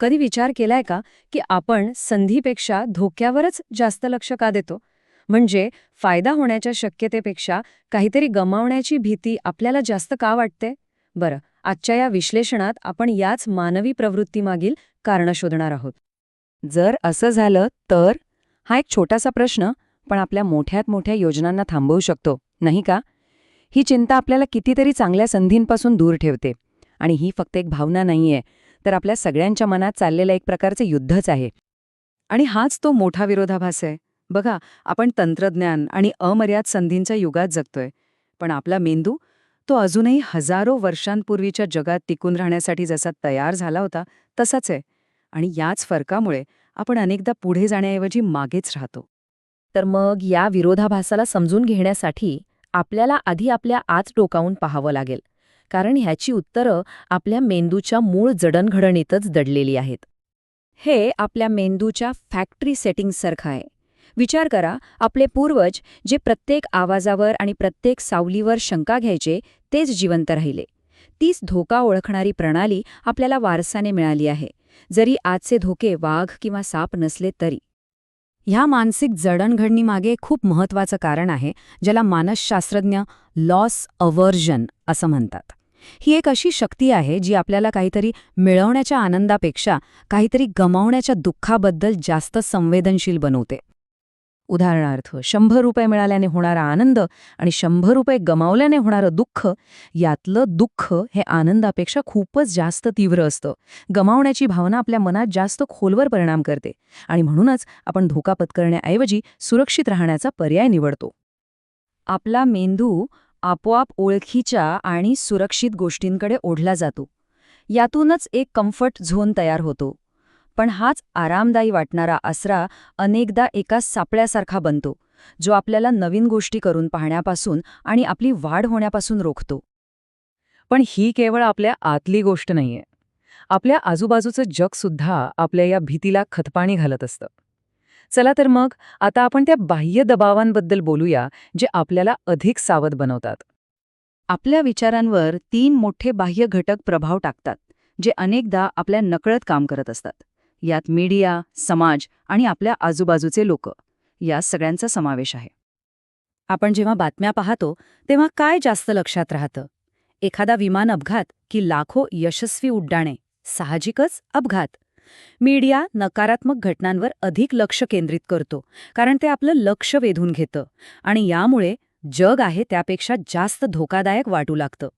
कधी विचार केलाय का की आपण संधीपेक्षा धोक्यावरच जास्त लक्ष का देतो? म्हणजे फायदा होण्याच्या शक्यतेपेक्षा काहीतरी गमावण्याची भीती आपल्याला जास्त का वाटते? बरं आजच्या या विश्लेषणात आपण याच मानवी प्रवृत्तीमागील कारणं शोधणार आहोत. जर असं झालं तर? हा एक छोटासा प्रश्न पण आपल्या मोठ्यात मोठ्या योजनांना थांबवू शकतो नाही का? ही चिंता आपल्याला कितीतरी चांगल्या संधींपासून दूर ठेवते. आणि ही फक्त एक भावना नाहीये. तर आपल्या सगळ्यांच्या मनात चाललेलं एक प्रकारचं युद्धच आहे. आणि हाच तो मोठा विरोधाभास आहे. बघा आपण तंत्रज्ञान आणि अमर्याद संधींच्या युगात जगतोय. पण आपला मेंदू तो अजूनही हजारो वर्षांपूर्वीच्या जगात टिकून राहण्यासाठी जसा तयार झाला होता तसाच आहे. आणि याच फरकामुळे आपण अनेकदा पुढे जाण्याऐवजी मागेच राहतो. तर मग या विरोधाभासाला समजून घेण्यासाठी आपल्याला आधी आपल्या आत डोकावून पाहावं लागेल. कारण ह्याची उत्तरं आपल्या मेंदूच्या मूळ जडणघडणीतच दडलेली आहेत. हे आपल्या मेंदूच्या फॅक्टरी सेटिंगसारखं आहे. विचार करा आपले पूर्वज जे प्रत्येक आवाजावर आणि प्रत्येक सावलीवर शंका घ्यायचे तेच जिवंत राहिले. तीच धोका ओळखणारी प्रणाली आपल्याला वारसाने मिळाली आहे. जरी आजचे धोके वाघ किंवा साप नसले तरी. ह्या मानसिक जडणघडणीमागे खूप महत्वाचं कारण आहे ज्याला मानसशास्त्रज्ञ लॉस अवर्जन असं म्हणतात. ही एक अशी शक्ती आहे जी आपल्याला काहीतरी मिळवण्याच्या आनंदापेक्षा काहीतरी गमावण्याच्या दुःखाबद्दल जास्त संवेदनशील बनवते. उदाहरणार्थ शंभर रुपये मिळाल्याने होणारा आनंद आणि शंभर रुपये गमावल्याने होणारं दुःख यातलं दुःख हे आनंदापेक्षा खूपच जास्त तीव्र असतं. गमावण्याची भावना आपल्या मनात जास्त खोलवर परिणाम करते आणि म्हणूनच आपण धोका पत्करण्याऐवजी सुरक्षित राहण्याचा पर्याय निवडतो. आपला मेंदू आपोआप ओळखीच्या आणि सुरक्षित गोष्टींकडे ओढला जातो. यातूनच एक कम्फर्ट झोन तयार होतो. पण हाच आरामदायी वाटणारा आसरा अनेकदा एका सापळ्यासारखा बनतो जो आपल्याला नवीन गोष्टी करून पाहण्यापासून आणि आपली वाढ होण्यापासून रोखतो. पण ही केवळ आपल्या आतली गोष्ट नाहीये. आपल्या आजूबाजूचं जगसुद्धा आपल्या या भीतीला खतपाणी घालत असतं. चला तर मग आता आपण त्या बाह्य दबावांबद्दल बोलूया जे आपल्याला अधिक सावध बनवतात. आपल्या विचारांवर तीन मोठे बाह्य घटक प्रभाव टाकतात जे अनेकदा आपल्या नकळत काम करत असतात. यात मीडिया समाज आणि आपल्या आजूबाजूचे लोक. या सगळ्यांचा समावेश आहे. आपण जेव्हा बातम्या पाहतो तेव्हा काय जास्त लक्षात राहतं? एखादा विमान अपघात की लाखो यशस्वी उड्डाणे? साहजिकच अपघात. मीडिया नकारात्मक घटनांवर अधिक लक्ष केंद्रित करतो कारण ते आपलं लक्ष वेधून घेतं आणि यामुळे जग आहे त्यापेक्षा जास्त धोकादायक वाटू लागतं.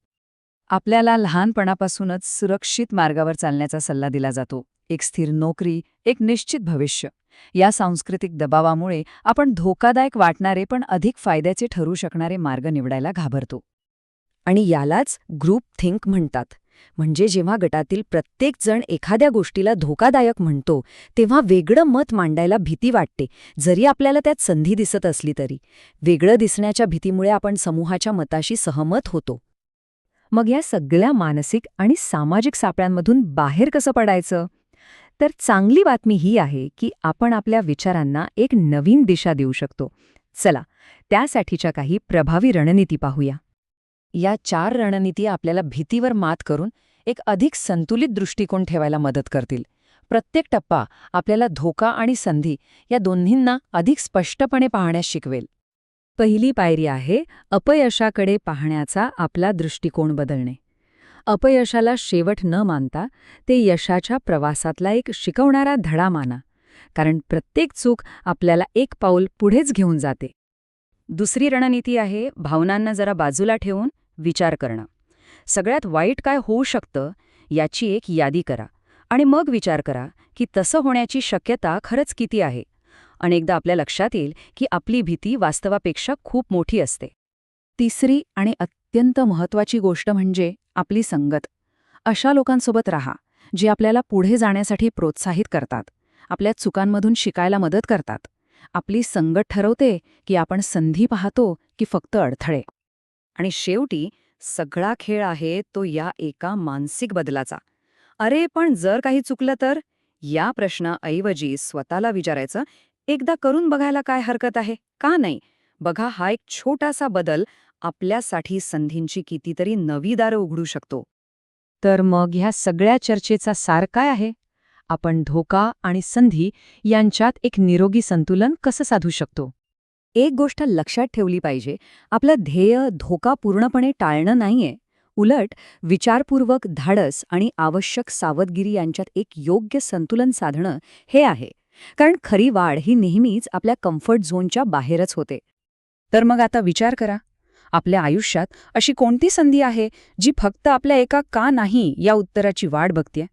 आपल्याला लहानपणापासूनच सुरक्षित मार्गावर चालण्याचा सल्ला दिला जातो. एक स्थिर नोकरी एक निश्चित भविष्य. या सांस्कृतिक दबावामुळे आपण धोकादायक वाटणारे पण अधिक फायद्याचे ठरू शकणारे मार्ग निवडायला घाबरतो. आणि यालाच ग्रुप थिंक म्हणतात. म्हणजे जेव्हा गटातील प्रत्येकजण एखाद्या गोष्टीला धोकादायक म्हणतो तेव्हा वेगळं मत मांडायला भीती वाटते जरी आपल्याला त्यात संधी दिसत असली तरी. वेगळं दिसण्याच्या भीतीमुळे आपण समूहाच्या मताशी सहमत होतो. मग या सगळ्या मानसिक आणि सामाजिक सापळ्यांमधून बाहेर कसं पडायचं? तर चांगली बातमी ही आहे की आपण आपल्या विचारांना एक नवीन दिशा देऊ शकतो. चला त्यासाठीच्या काही प्रभावी रणनीती पाहूया. या चार रणनीती आपल्याला भीतीवर मात करून एक अधिक संतुलित दृष्टिकोन ठेवायला मदत करतील. प्रत्येक टप्पा आपल्याला धोका आणि संधी या दोन्हींना अधिक स्पष्टपणे पाहण्यास शिकवेल. पहिली पायरी आहे अपयशाकडे पाहण्याचा आपला दृष्टिकोन बदलणे. अपयशाला शेवट न मानता ते यशाच्या प्रवासातला एक शिकवणारा धडा माना कारण प्रत्येक चूक आपल्याला एक पाऊल पुढेच घेऊन जाते. दुसरी रणनीती आहे भावनांना जरा बाजूला ठेवून विचार करणं. सगळ्यात वाईट काय होऊ शकतं याची एक यादी करा आणि मग विचार करा की तसं होण्याची शक्यता खरंच किती आहे. अनेकदा आपल्या लक्षात येईल की आपली भीती वास्तवापेक्षा खूप मोठी असते. तिसरी आणि अत्यंत महत्वाची गोष्ट म्हणजे आपली संगत. अशा लोकांसोबत राहा जे आपल्याला पुढे जाण्यासाठी प्रोत्साहित करतात आपल्या चुकांमधून शिकायला मदत करतात. आपली संगत ठरवते की आपण संधी पाहतो की फक्त अडथळे. आणि शेवटी सगळा खेळ आहे तो या एका मानसिक बदलाचा. अरे पण जर काही चुकलं तर? या प्रश्नाऐवजी स्वतःला विचारायचं एकदा करून बघायला काय हरकत आहे? का नाही? बघा हा एक छोटासा बदल आपल्यासाठी संधींची कितीतरी नवी दारं उघडू शकतो. तर मग ह्या सगळ्या चर्चेचा सार काय आहे? आपण धोका आणि संधी यांच्यात एक निरोगी संतुलन कसं साधू शकतो? एक गोष्ट लक्षात ठेवली पाहिजे आपलं ध्येय धोका पूर्णपणे टाळणं नाहीये. उलट विचारपूर्वक धाडस आणि आवश्यक सावधगिरी यांच्यात एक योग्य संतुलन साधणं हे आहे. कारण खरी वाढ ही नेहमीच आपल्या कम्फर्ट झोनच्या बाहेरच होते. तर मग आता विचार करा. आपल्या आयुष्यात अशी कोणती संधी आहे जी फक्त आपल्या एका का नाही या उत्तराची वाट बघते